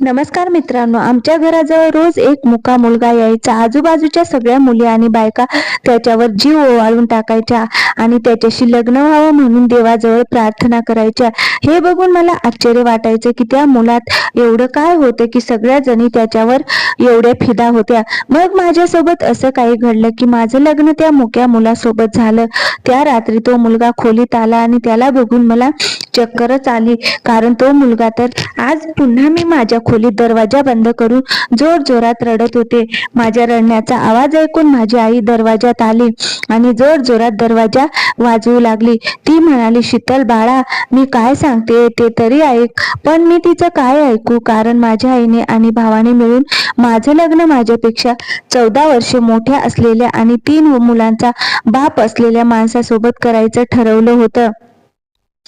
नमस्कार मित्रांनो आमच्या घराजवळ रोज एक मुका मुलगा यायचा. आजूबाजूच्या सगळ्या मुली आणि बायका त्याच्यावर जीव ओवाळून टाकायच्या आणि त्याच्याशी लग्न व्हावं म्हणून देवाजवळ प्रार्थना करायच्या. हे बघून मला आश्चर्य वाटायचं की त्या मुलात एवढं काय होतं की सगळ्या जणी त्याच्यावर एवढ्या फिदा होत्या. मग माझ्यासोबत असं काही घडलं की माझं लग्न त्या मुक्या मुलासोबत झालं. त्या रात्री तो मुलगा खोलीत आला आणि त्याला बघून मला चक्करच आली. कारण तो मुलगा तर आज पुन्हा मी माझ्या खोलीत दरवाजा बंद करून जोर जोरात रडत होते. माझ्या रडण्याचा आवाज ऐकून माझी आई दरवाजात आली आणि जोर जोरात दरवाजा वाजवू लागली. ती म्हणाली शीतल बाळा मी काय सांगते ते तरी ऐक पण मी तिचं काय ऐकू? कारण माझ्या आईने आणि भावाने मिळून माझं लग्न माझ्यापेक्षा चौदा वर्ष मोठ्या असलेल्या आणि तीन मुलांचा बाप असलेल्या माणसासोबत करायचं ठरवलं होतं.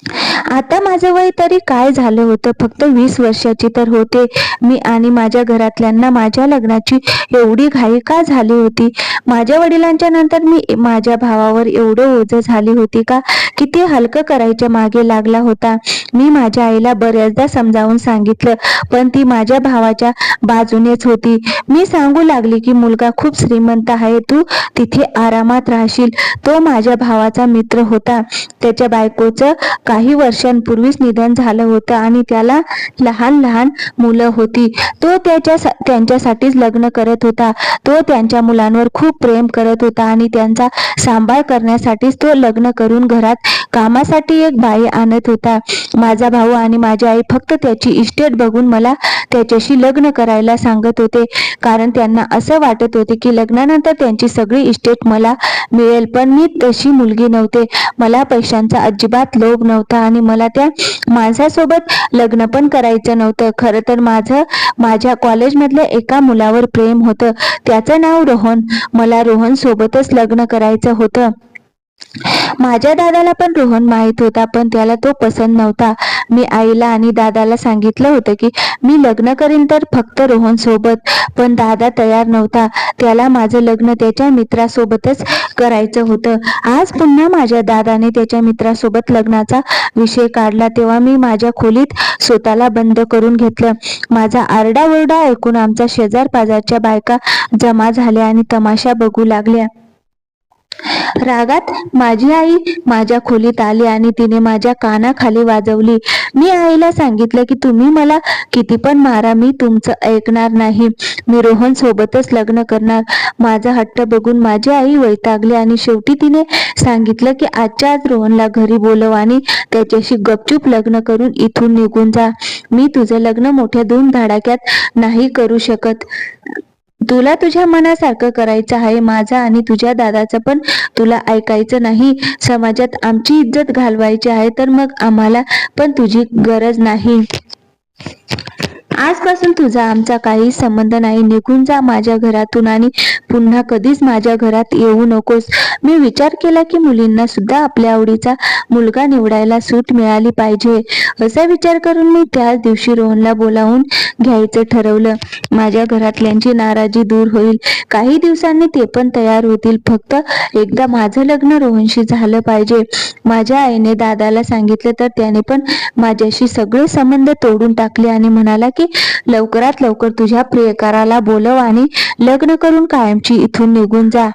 आता माझं वय तरी काय झालं होतं? फक्त वीस वर्षाची तर होते. मी आणि माझ्या घरातल्यांना माझ्या लग्नाची एवढी घाई का झाली होती? माझ्या वडिलांच्या नंतर मी माझ्या भावावर एवढं ओझ झाली होती का? की ते हलकं करायच्या मागे लागला होता? मी माझ्या आईला बऱ्याचदा समजावून सांगितलं पण ती माझ्या भावाच्या बाजूनेच होती. मी सांगू लागली की मुलगा खूप श्रीमंत आहे तू तिथे आरामात राहशील. तो माझ्या भावाचा मित्र होता. त्याच्या बायकोचं काही वर्षांपूर्वीच निधन झालं होतं आणि त्याला लहान लहान मुलं होती. तो त्याच्या त्यांच्यासाठीच लग्न करत होता. तो त्यांच्या मुलांवर खूप प्रेम करत होता आणि त्यांचा सांभाळ करण्यासाठीच तो लग्न करून घरात कामासाठी एक बाई आणत होता. माझा भाऊ आणि माझी आई फक्त त्याची इस्टेट बघून मला त्याच्याशी लग्न करायला सांगत होते. कारण त्यांना असं वाटत होते की लग्नानंतर त्यांची सगळी इस्टेट मला मिळेल पण मी तशी मुलगी नव्हते. मला पैशांचा अजिबात लोभ नव्हता आणि मला त्या माणसासोबत लग्न पण करायचं नव्हतं. खरं तर माझं माझ्या कॉलेजमधल्या एका मुलावर प्रेम होतं. त्याचं नाव रोहन. मला रोहन सोबतच लग्न करायचं होतं. माझ्या दादाला पण रोहन माहीत होता पण त्याला तो पसंत नव्हता. मी आईला आणि दादाला सांगितलं होतं की मी लग्न करीन तर फक्त रोहन सोबत पण दादा तयार नव्हता. त्याला माझं लग्न त्याच्या मित्रासोबतच करायचं होतं. आज पुन्हा माझ्या दादाने त्याच्या मित्रासोबत लग्नाचा विषय काढला तेव्हा मी माझ्या खोलीत स्वतःला बंद करून घेतलं. माझा आरडाओरडा ऐकून आमचा शेजार पाजारच्या बायका जमा झाल्या आणि तमाशा बघू लागल्या. रागात माझी आई माझ्या खोलीत आली आणि तिने माझ्या कानाखाली वाजवली. मी आईला सांगितलं की तुम्ही मला किती पण मारा मी तुमचं ऐकणार नाही. मी रोहन सोबतच लग्न करणार. माझा हट्ट बघून माझी आई वैतागली आणि शेवटी तिने सांगितलं की आजच्या आज रोहनला घरी बोलव आणि त्याच्याशी गपचूप लग्न करून इथून निघून जा. मी तुझं लग्न मोठ्या धडाक्यात नाही करू शकत. तुला तुझ्या मनासारखं करायचं आहे माझा आणि तुझ्या दादाचं पण तुला ऐकायचं नाही. समाजात आमची इज्जत घालवायची आहे तर मग आम्हाला पण तुझी गरज नाही. आजपासून तुझा आमचा काही संबंध नाही. निघून जा माझ्या घरातून आणि पुन्हा कधीच माझ्या घरात येऊ नकोस. मी विचार केला की मुलींना सुद्धा आपल्या आवडीचा मुलगा निवडायला सूट मिळाली पाहिजे. असा विचार करून मी त्याच दिवशी रोहनला बोलावून घ्यायचं ठरवलं. माझ्या घरातल्यांची नाराजी दूर होईल. काही दिवसांनी ते पण तयार होतील. फक्त एकदा माझं लग्न रोहनशी झालं पाहिजे. माझ्या आईने दादाला सांगितलं तर त्याने पण माझ्याशी सगळे संबंध तोडून टाकले आणि म्हणाला की लवकरात लवकर तुझ्या प्रियकाराला बोलव आणि लग्न करून कायमची इथून निघून जा.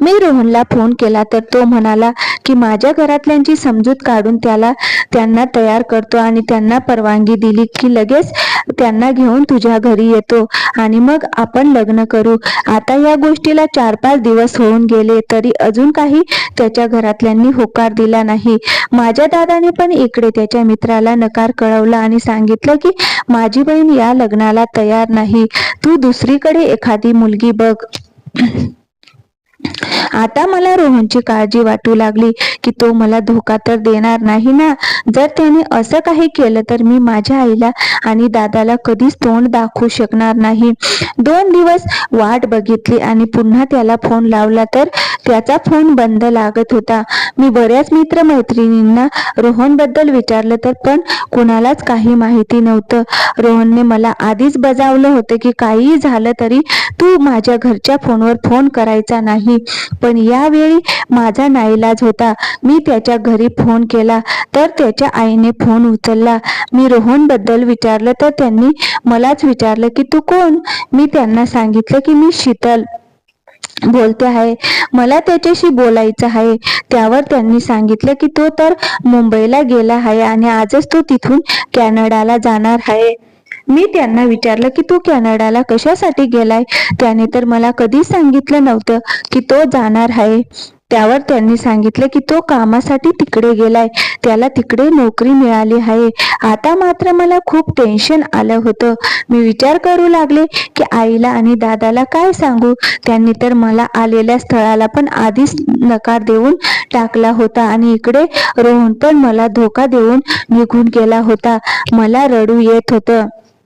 मी रोहनला फोन केला तर तो म्हणाला की माझ्या घरातल्यांची समजूत काढून त्याला त्यांना तयार करतो आणि त्यांना परवानगी दिली की लगेच त्यांना घेऊन तुझ्या घरी येतो. आणि मग आपण लग्न करू. आता या गोष्टीला चार पाच दिवस होऊन गेले तरी अजून काही त्याच्या घरातल्यांनी होकार दिला नाही. माझ्या दादाने पण इकडे त्याच्या मित्राला नकार कळवला आणि सांगितलं की माझी बहीण या लग्नाला तयार नाही. तू दुसरीकडे एखादी मुलगी बघ. आता मला रोहनची काळजी वाटू लागली की तो मला धोका तर देणार नाही ना? जर त्याने असं काही केलं तर मी माझ्या आईला आणि दादाला कधीच तोंड दाखवू शकणार नाही. दोन दिवस वाट बघितली आणि पुन्हा त्याला फोन लावला तर त्याचा फोन बंद लागत होता. मी बऱ्याच मित्र मैत्रिणींना रोहनबद्दल विचारलं तर पण कुणालाच काही माहिती नव्हतं. रोहनने मला आधीच बजावलं होतं की काहीही झालं तरी तू माझ्या घरच्या फोनवर फोन करायचा नाही. होती पण यावेळी माझा नाईलाज होता. मी त्याच्या घरी फोन केला तर त्याच्या आईने फोन उचलला. मी रोहनबद्दल विचारलं तर त्यांनी मलाच विचारलं की तू कोण? मी त्यांना सांगितलं की मी शीतल बोलते आहे. मला त्याच्याशी बोलायचं आहे. त्यावर त्यांनी सांगितलं की तो तर मुंबईला गेला आहे आणि आजच तो तिथून कॅनडाला जाणार आहे. मी त्यांना विचारलं की तू कॅनडाला कशासाठी गेलाय? त्याने तर मला कधीच सांगितलं नव्हतं की तो जाणार आहे. त्यावर त्यांनी सांगितलं की तो कामासाठी तिकडे गेलाय. त्याला तिकडे नोकरी मिळाली आहे. आता मात्र मला खूप टेन्शन आलं होतं. मी विचार करू लागले की आईला आणि दादाला काय सांगू? त्यांनी तर मला आलेल्या स्थळाला पण आधीच नकार देऊन टाकला होता आणि इकडे रोहन पण मला धोका देऊन निघून गेला होता. मला रडू येत होतं.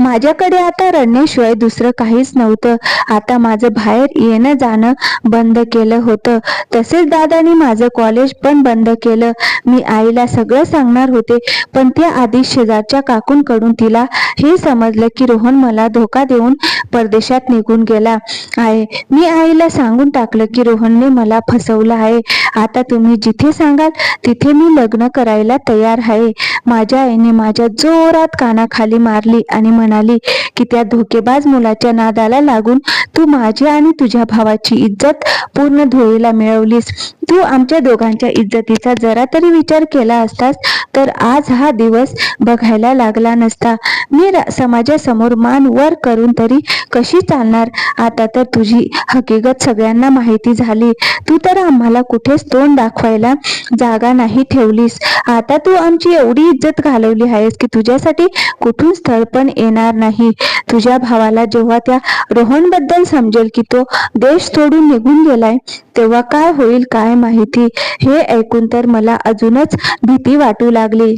माझ्याकडे आता रडण्याशिवाय दुसरं काहीच नव्हतं. आता माझं बाहेर येणं जाणं बंद केलं होतं. तसेच दादानी माझं कॉलेज पण बंद केलं. मी आईला सगळं सांगणार होते पण त्या आधी शेजारच्या काकूंकडून तिला हे समजलं की रोहन मला धोका देऊन परदेशात निघून गेला आहे. मी आईला सांगून टाकलं की रोहनने मला फसवलं आहे. आता तुम्ही जिथे सांगाल तिथे मी लग्न करायला तयार आहे. माझ्या आईने माझ्या जोरात कानाखाली मारली. आणि म्हणाली की त्या धोकेबाज मुलाच्या नादाला लागून तू माझी आणि तुझ्या भावाची इज्जत पूर्ण धुळीला मिळवलीस. तू आमच्या दोघांच्या इज्जतीचा जरा तरी विचार केला असतास तर आज हा दिवस बघायला लागला नसता. मी समाजासमोर मान वर करून तरी कशी चालणार? आता तर तुझी हकीकत सगळ्यांना माहिती झाली. तू तर आम्हाला कुठेच तोंड दाखवायला जागा नाही ठेवलीस. आता तू आमची एवढी इज्जत घालवली आहेस की तुझ्यासाठी कुठून स्थळ पण येणार नाही. तुझ्या भावाला जेव्हा त्या रोहनबद्दल समजेल की तो देश सोडून निघून गेलाय तेव्हा काय होईल काय माहिती हे ऐकून तर मला अजूनच भीती वाटू लागली.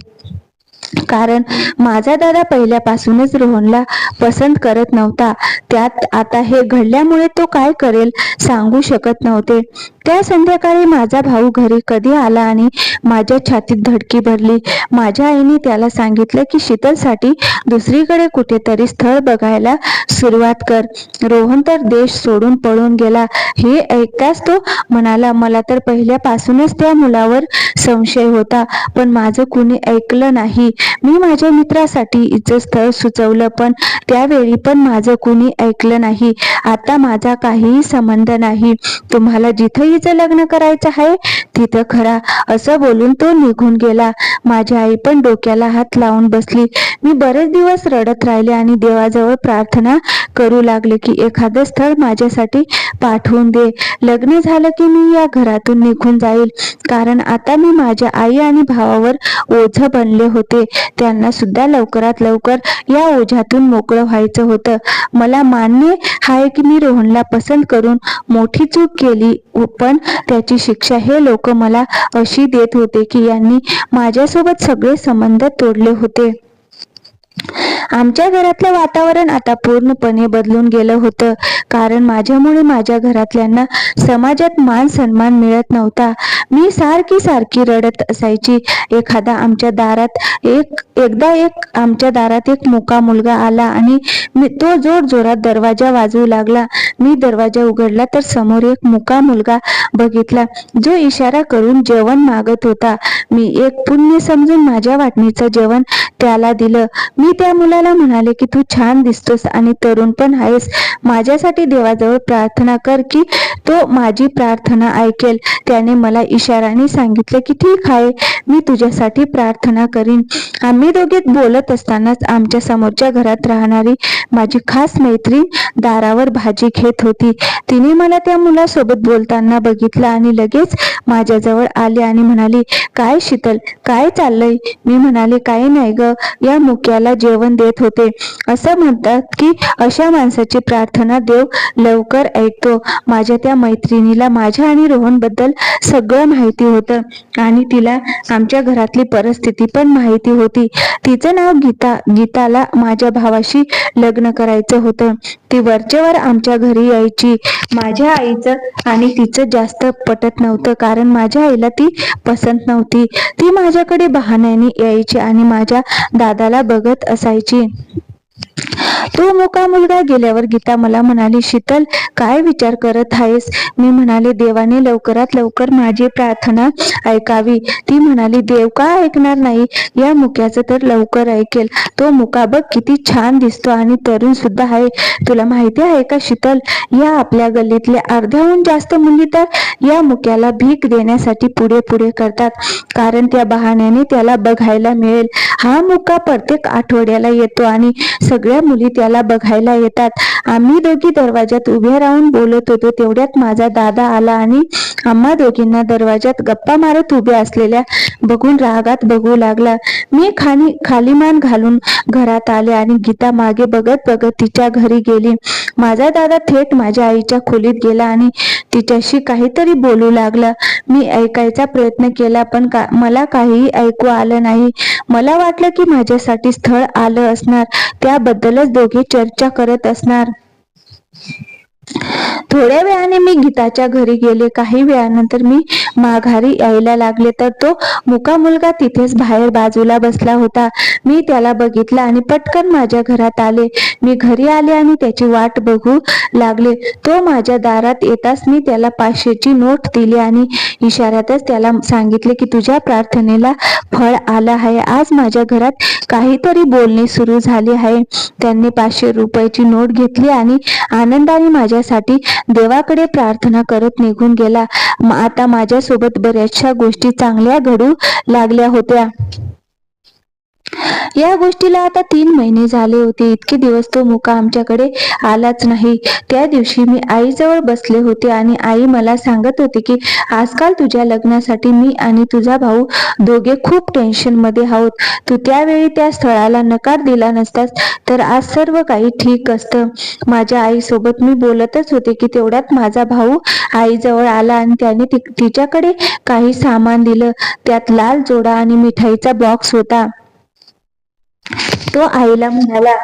कारण माझा दादा पहिल्यापासूनच रोहनला पसंत करत नव्हता. त्यात आता हे घडल्यामुळे तो काय करेल सांगू शकत नव्हते. त्या संध्याकाळी माझा भाऊ घरी कधी आला आणि माझ्या छातीत धडकी भरली? माझ्या आईने त्याला सांगितलं की शीतलसाठी दुसरीकडे कुठेतरी स्थळ बघायला सुरुवात कर. रोहन तर देश सोडून पळून गेला. हे ऐकताच तो म्हणाला मला तर पहिल्यापासूनच त्या मुलावर संशय होता पण माझं कुणी ऐकलं नाही. मी माझ्या मित्रासाठी इथं स्थळ सुचवलं पण त्यावेळी पण माझं कुणी ऐकलं नाही. आता माझा काहीही संबंध नाही. तुम्हाला जिथेही हिचं लग्न करायचं आहे? तिथं खरा असं बोलून तो निघून गेला. माझी आई पण डोक्याला हात लावून बसली. मी बरेच दिवस रडत राहिले आणि देवाजवळ प्रार्थना करू लागले की एखादं स्थळ माझ्यासाठी पाठवून दे. लग्न झालं की मी या घरातून निघून जाईल. कारण आता मी माझ्या आई आणि भावावर ओझ बनले होते. त्यांना सुद्धा लवकरात लवकर या ओझ्यातून मोकळं व्हायचं होतं. मला मान्य आहे की मी रोहनला पसंत करून मोठी चूक केली पण पण त्याची शिक्षा हे लोक मला अशी देत होते की यांनी माझ्यासोबत सगळे संबंध तोडले होते. आमच्या घरातलं वातावरण आता पूर्णपणे बदलून गेलं होतं. कारण माझ्यामुळे माझ्या घरातल्यांना समाजात मान सन्मान मिळत नव्हता. मी सारखी सारखी रडत असायची. एखादा आमच्या दारात एक एकदा एक आमच्या दारात एक मोका मुलगा आला आणि मी तो जोर जोरात दरवाजा वाजवू लागला. मी दरवाजा उघडला तर समोर एक मुका मुलगा बघितला जो इशारा करून जेवण मागत होता. मी एक पुण्य समजून माझ्या वाटणीचं जेवण त्याला दिलं. मी त्या मुला मुलाला म्हणाले की तू छान दिसतोस आणि तरुण पण आहेस. माझ्यासाठी देवाजवळ प्रार्थना कर की तो माझी प्रार्थना ऐकेल. त्याने मला इशाराने सांगितले की ठीक आहे मी तुझ्यासाठी प्रार्थना करीन. आम्ही दोघे बोलत असतानाच आमच्या समोरच्या घरात राहणारी माझी खास मैत्रीण दारावर भाजी घेत होती. तिने मला त्या मुलासोबत बोलताना बघितलं आणि लगेच माझ्याजवळ आली आणि म्हणाली काय शीतल काय चाललंय? मी म्हणाले काही नाही ग. या मुक्याला जेवण दे देत होते. असं म्हणतात की अशा माणसाची प्रार्थना देव लवकर ऐकतो. माझ्या त्या मैत्रिणीला माझ्या आणि रोहनबद्दल सगळं माहिती होतं आणि तिला आमच्या घरातली परिस्थिती पण माहिती होती. तिचं नाव गीता गीताला माझ्या भावाशी लग्न करायचं होतं. ती वरच्यावर आमच्या घरी यायची. माझ्या आईचं आणि तिचं जास्त पटत नव्हतं कारण माझ्या आईला ती पसंत नव्हती. ती माझ्याकडे बहाण्याने यायची आणि माझ्या दादाला बघत असायची. करायची तो मोका मुलगा गेल्यावर गीता मला म्हणाली शीतल काय विचार करत आहेस? मी म्हणाले देवाने लवकरात लवकर माझी प्रार्थना ऐकावी. ती म्हणाली देव का ऐकणार नाही? या मुक्याचं तर लवकर ऐकेल. तो मुका बघ किती छान दिसतो आणि तरुण सुद्धा आहे. तुला माहिती आहे का शीतल? या आपल्या गल्लीतल्या अर्ध्याहून जास्त मुली तर या मुक्याला भीक देण्यासाठी पुढे पुढे करतात. कारण त्या बहाण्याने त्याला बघायला मिळेल. हा मुका प्रत्येक आठवड्याला येतो आणि सगळ्या मुली त्याला बघायला येतात. आम्ही दोघी दरवाजात उभे राहून बोलत होतो. तेवढ्यात माझा दादा आला आणि आम्हा दोघींना दरवाजात गप्पा मारत उभे असलेल्या बघून रागात बघू लागला. मी खाली खाली मान घालून घरात आले आणि गीता मागे बघत बघत तिच्या घरी गेली. माझा दादा थेट माझ्या आईच्या खोलीत गेला आणि तिच्याशी काहीतरी बोलू लागला. मी ऐकायचा प्रयत्न केला पण का मला काहीही ऐकू आलं नाही. मला वाटलं की माझ्यासाठी स्थळ आलं असणार. त्या याबद्दलच दोघे चर्चा करत असणार. थोड्या वेळाने मी गीताच्या घरी गेले. काही वेळानंतर मी माघारी यायला लागले तर तो मुका मुलगा तिथेच बाहेर बाजूला बसला होता. मी त्याला बघितला आणि पटकन माझ्या घरात आले. मी घरी आले आणि त्याची वाट बघू लागले. तो माझ्या दारात येताच मी त्याला पाचशेची नोट दिली आणि इशाऱ्यातच त्याला सांगितले की तुझ्या प्रार्थनेला फळ आलं आहे. आज माझ्या घरात काहीतरी बोलणे सुरू झाले आहे. त्यांनी पाचशे रुपयाची नोट घेतली आणि आनंदाने माझ्या माझ्यासाठी देवाकडे प्रार्थना करत निघून गेला. आता माझ्यासोबत बऱ्याचशा गोष्टी चांगल्या घडू लागल्या होत्या. या गोष्टीला आता तीन महिने झाले होते. इतके दिवस तो मुका आमच्याकडे आलाच नाही. त्या दिवशी मी आईजवळ बसले होते आणि आई मला सांगत होती की आजकाल तुझ्या लग्नासाठी मी आणि तुझा भाऊ दोघे खूप टेन्शनमध्ये आहोत. तू त्यावेळी त्या स्थळाला नकार दिला नसतास तर आज सर्व काही ठीक असतं. माझ्या आईसोबत मी बोलतच होते की तेवढ्यात माझा भाऊ आईजवळ आला आणि त्याने तिच्याकडे काही सामान दिलं. त्यात लाल जोडा आणि मिठाईचा बॉक्स होता. तो आईला म्हणाला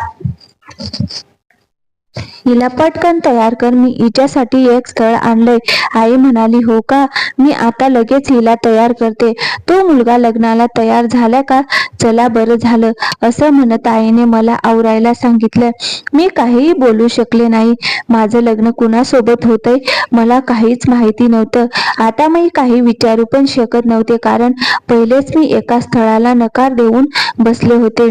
हिला पटकन तयार कर मी हिच्यासाठी एक स्थळ आणलंय. आई म्हणाली हो का? मी आता लगेच हिला तयार करते. तो मुलगा लग्नाला तयार झाला का? चला बरं झालं. असं म्हणत आईने मला आवरायला सांगितलं. मी काहीही बोलू शकले नाही. माझं लग्न कुणासोबत होतंय? मला काहीच माहिती नव्हतं. आता मी काही विचारू पण शकत नव्हते कारण पहिलेच मी एका स्थळाला नकार देऊन बसले होते.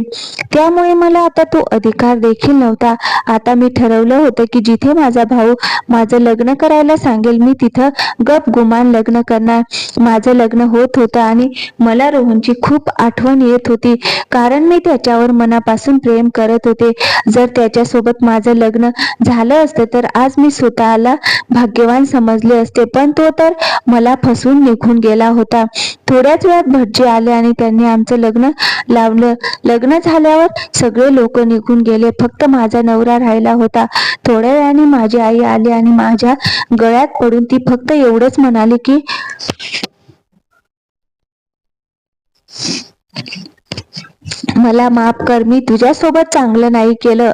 त्यामुळे मला आता तो अधिकार देखील नव्हता. आता मी ठरवलं होतं की जिथे माझा भाऊ माझं लग्न करायला सांगेल मी तिथं गप गुमान लग्न करणार. माझं लग्न होत होतं आणि मला रोहनची खूप आठवण येत होती. कारण मी त्याच्यावर मनापासून प्रेम करत होते. जर त्याच्यासोबत माझं लग्न झालं असतं तर आज मी स्वतःला भाग्यवान समजले असते. पण तो तर मला फसून निघून गेला होता. थोड्याच वेळात भटजी आले आणि त्यांनी आमचं लग्न लावलं. लग्न झाल्यावर सगळे लोक निघून गेले. फक्त माझा नवरा राहिला होता. थोड्या वेळाने माझी आई आली आणि माझ्या गळ्यात पडून ती फक्त एवढंच म्हणाली की मला माफ कर मी तुझ्यासोबत चांगलं नाही केलं.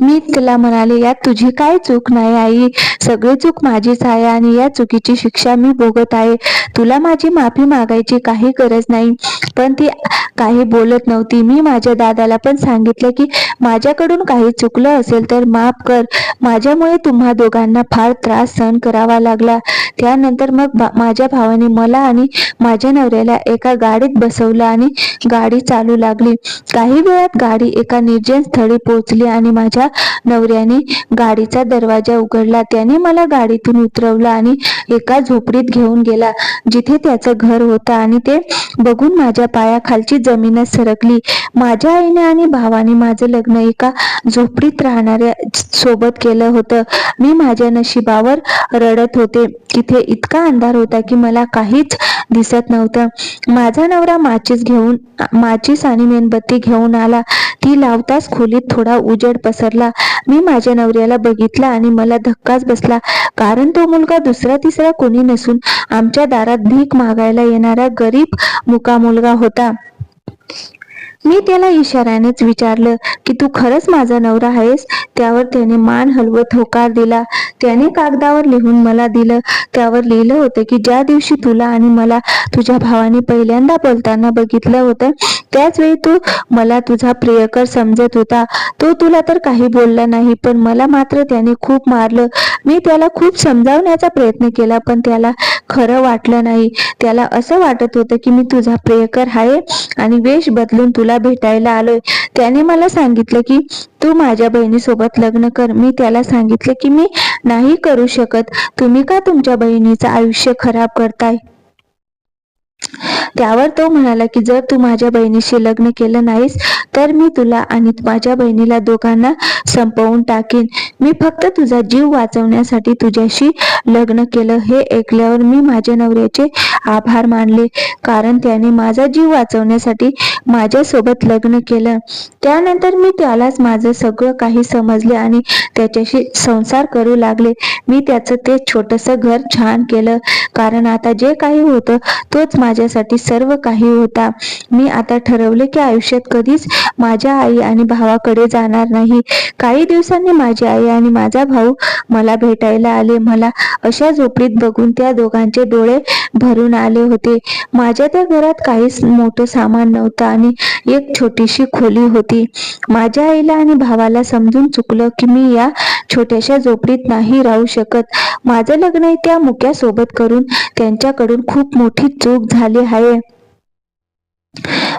मी तिला म्हणाले यात तुझी काय चूक नाही आई. सगळी चूक माझीच आहे आणि या चुकीची शिक्षा मी भोगत आहे. तुला माझी माफी मागायची काही गरज नाही. पण ती काही बोलत नव्हती. मी माझ्या दादाला पण सांगितलं की माझ्याकडून काही चुकलं असेल तर माफ कर. माझ्यामुळे तुम्हा दोघांना फार त्रास सहन करावा लागला. त्यानंतर मग माझ्या भावाने मला आणि माझ्या नवऱ्याला एका गाडीत बसवलं आणि गाडी चालू लागली. काही वेळात गाडी एका निर्जन स्थळी पोहोचली आणि माझ्या नवऱ्याने गाडीचा दरवाजा उघडला. त्याने मला गाडीतून उतरवलं आणि एका झोपडीत घेऊन गेला. जिथे त्याचं घर होतं आणि ते बघून माझ्या पायाखालची जमीनच सरकली. माझ्या आईने आणि भावाने माझं लग्न एका झोपडीत राहणाऱ्या सोबत केलं होतं. मी माझ्या नशिबावर रडत होते. तिथे इतका अंधार होता की मला काहीच दिसत नव्हतं. माझा नवरा माचीस घेऊन माचीस आणि मेणबत्ती घेऊन आला. ती लावताच खोलीत थोडा उजेड पसरला. मी माझ्या नवऱ्याला बघितला आणि मला धक्काच बसला. कारण तो मुलगा दुसरा तिसरा कोणी नसून आमच्या दारात भीक मागायला येणारा गरीब मुका मुलगा होता. मी त्याला इशाऱ्यानेच विचारलं की तू खरंच माझा नवरा आहेस? त्यावर त्याने मान हलवत होकार दिला. त्याने कागदावर लिहून मला दिलं. त्यावर लिहिलं होतं की ज्या दिवशी तुला आणि मला तुझ्या भावाने पहिल्यांदा बोलताना बघितलं होतं त्याच वेळी तू मला तुझा प्रियकर समजत होता. तो तुला तर काही बोलला नाही पण मला मात्र त्याने खूप मारलं. मी त्याला खूप समजावण्याचा प्रयत्न केला पण त्याला खरं वाटलं नाही. त्याला असं वाटत होतं की मी तुझा प्रियकर आहे आणि वेश बदलून तुला भेटायला आलोय. त्याने मला सांगितलं की तू माझ्या बहिणीसोबत लग्न कर. मी त्याला सांगितलं की मी नाही करू शकत. तुम्ही का तुमच्या बहिणीचं आयुष्य खराब करताय? त्यावर तो म्हणाला की जर तू माझ्या बहिणीशी लग्न केलं नाहीस तर मी तुला आणि माझ्या बहिणीला दोघांना संपवून टाकीन. मी फक्त तुझा जीव वाचवण्यासाठी तुझ्याशी लग्न केलं. हे ऐकल्यावर मी माझ्या नवऱ्याचे आभार मानले कारण त्याने माझा जीव वाचवण्यासाठी माझ्यासोबत लग्न केलं. त्यानंतर मी त्यालाच माझं सगळं काही समजले आणि त्याच्याशी संसार करू लागले. मी त्याचं ते छोटस घर छान केलं कारण आता जे काही होतं तोच माझ्यासाठी सर्व काही होता. मी आता ठरवले की आयुष्यात कधीच माझ्या आई आणि भावाकडे जाणार नाही. काही दिवसांनी माझी आई आणि माझा भाऊ मला भेटायला आले. मला अशा झोपडीत बघून त्या दोघांचे डोळे भरून आले होते. माझ्या त्या घरात काहीच मोठं सामान नव्हतं आणि एक छोटीशी खोली होती. माझ्या आईला आणि भावाला समजून चुकलं की मी या छोट्याशा झोपडीत नाही राहू शकत. माझं लग्न त्या मुक्या सोबत करून. त्यांच्याकडून खूप मोठी चूक झाली आहे.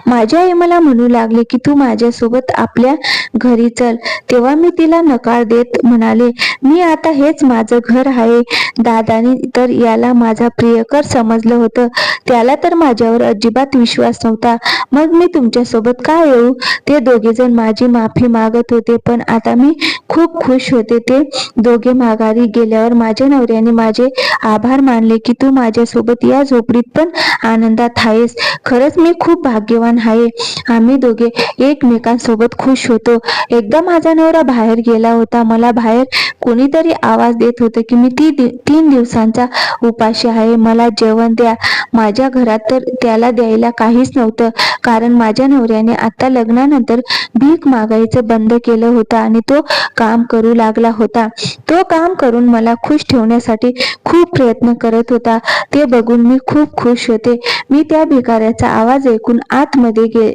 माझी आई मला म्हणू लागले की तू माझ्यासोबत आपल्या घरी चल. तेव्हा मी तिला नकार देत म्हणाले मी आता हेच माझं घर आहे. दादानी तर याला माझा प्रियकर समजलं होतं. त्याला तर माझ्यावर अजिबात विश्वास नव्हता. मग मी तुमच्यासोबत का येऊ? ते दोघे जण माझी माफी मागत होते पण आता मी खूप खुश होते. ते दोघे माघारी गेल्यावर माझ्या नवऱ्याने माझे आभार मानले की तू माझ्यासोबत या झोपडीत पण आनंदात आहेस. खरंच मी खूप भाग्यवान आहे. आम्ही दोघे एकमेकांसोबत खुश होतो. एकदा माझा नवरा बाहेर गेला होता. मला बाहेर कोणीतरी आवाज देत होते की मी ती तीन दिवसांचा उपाशी आहे. मला जेवण द्या. माझ्या घरात तर त्याला द्यायला काहीच नव्हतं. कारण माझ्या नवऱ्याने आता लग्नानंतर भीक मागायचं बंद केलं होतं आणि तो काम करू लागला होता. तो काम करून मला खुश ठेवण्यासाठी खूप प्रयत्न करत होता. ते बघून मी खूप खुश होते. मी त्या भिकाऱ्याचा आवाज ऐकून आतमध्ये गे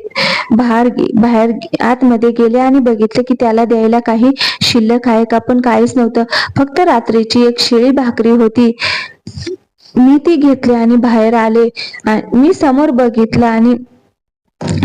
बाहेर बाहेर आतमध्ये गेले आणि बघितले की त्याला द्यायला काही शिल्लक आहे का? पण काहीच नव्हतं. फक्त रात्रीची एक शिळी भाकरी होती. मी ती घेतली आणि बाहेर आले. मी समोर बघितलं आणि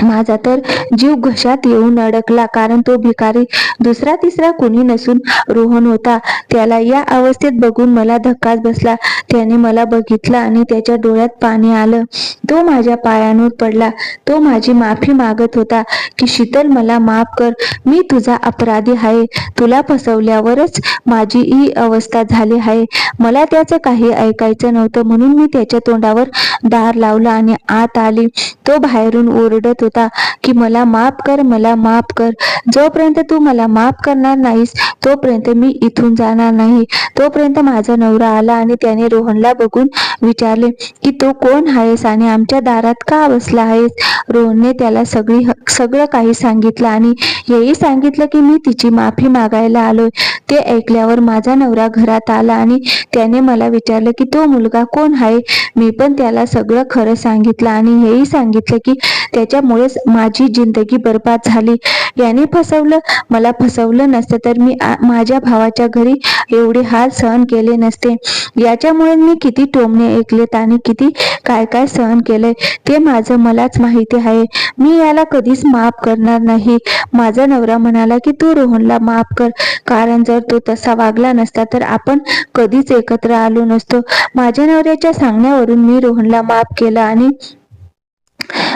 माझा तर जीव घशात येऊन अडकला कारण तो भिकारी दुसरा तिसरा कोणी नसून रोहन होता. त्याला या अवस्थेत बघून मला धक्काच बसला. त्याने मला बघितलं आणि त्याच्या डोळ्यात पाणी आलं. तो माझ्या पायांवर पडला. तो माझी माफी मागत होता की शीतल मला माफ कर. मी तुझा अपराधी आहे. तुला फसवल्यावरच माझी ही अवस्था झाली आहे. मला त्याचं काही ऐकायचं नव्हतं. म्हणून मी त्याच्या तोंडावर दार लावलं आणि आत आली. तो बाहेरून रडत होता की मला माफ कर मला माफ कर. जोपर्यंत तू मला माफ करणार नाहीस तोपर्यंत मी इथून जाणार नाही. तोपर्यंत माझा नवरा आला आणि त्याने रोहनला बघून विचारले की तो कोण आहेस आणि आमच्या दारात का बसला आहेस? रोहनने त्याला सगळी सगळं काही सांगितलं आणि हेही सांगितलं की मी तिची माफी मागायला आलोय. ते ऐकल्यावर माझा नवरा घरात आला आणि त्याने मला विचारलं की तो मुलगा कोण आहे? मी पण त्याला सगळं खरं सांगितलं आणि हेही सांगितलं की त्याच्या त्याच्यामुळेच माझी जिंदगी बर्बाद झाली. याने फसवलं मला फसवलं नसतं तर मी माझ्या भावाच्या घरी एवढे हाल सहन केले नसते. याच्यामुळे मी किती टोमणे ऐकलेत आणि किती काय काय सहन केलंय ते माझं मलाच माहिती आहे. मी याला कधीच माफ करणार नाही. माझा नवरा म्हणाला की तू रोहनला माफ कर. कारण जर तो तसा वागला नसता तर आपण कधीच एकत्र आलो नसतो. माझ्या नवऱ्याच्या सांगण्यावरून मी रोहनला माफ केलं आणि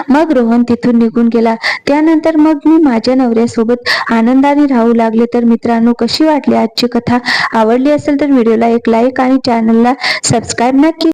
मग रोहन तिथून निघून गेला. त्यानंतर मग मी माझ्या नवऱ्यासोबत आनंदाने राहू लागले. तर मित्रांनो कशी वाटली आजची कथा? आवडली असेल तर व्हिडिओला एक लाईक आणि चॅनलला सबस्क्राईब नक्की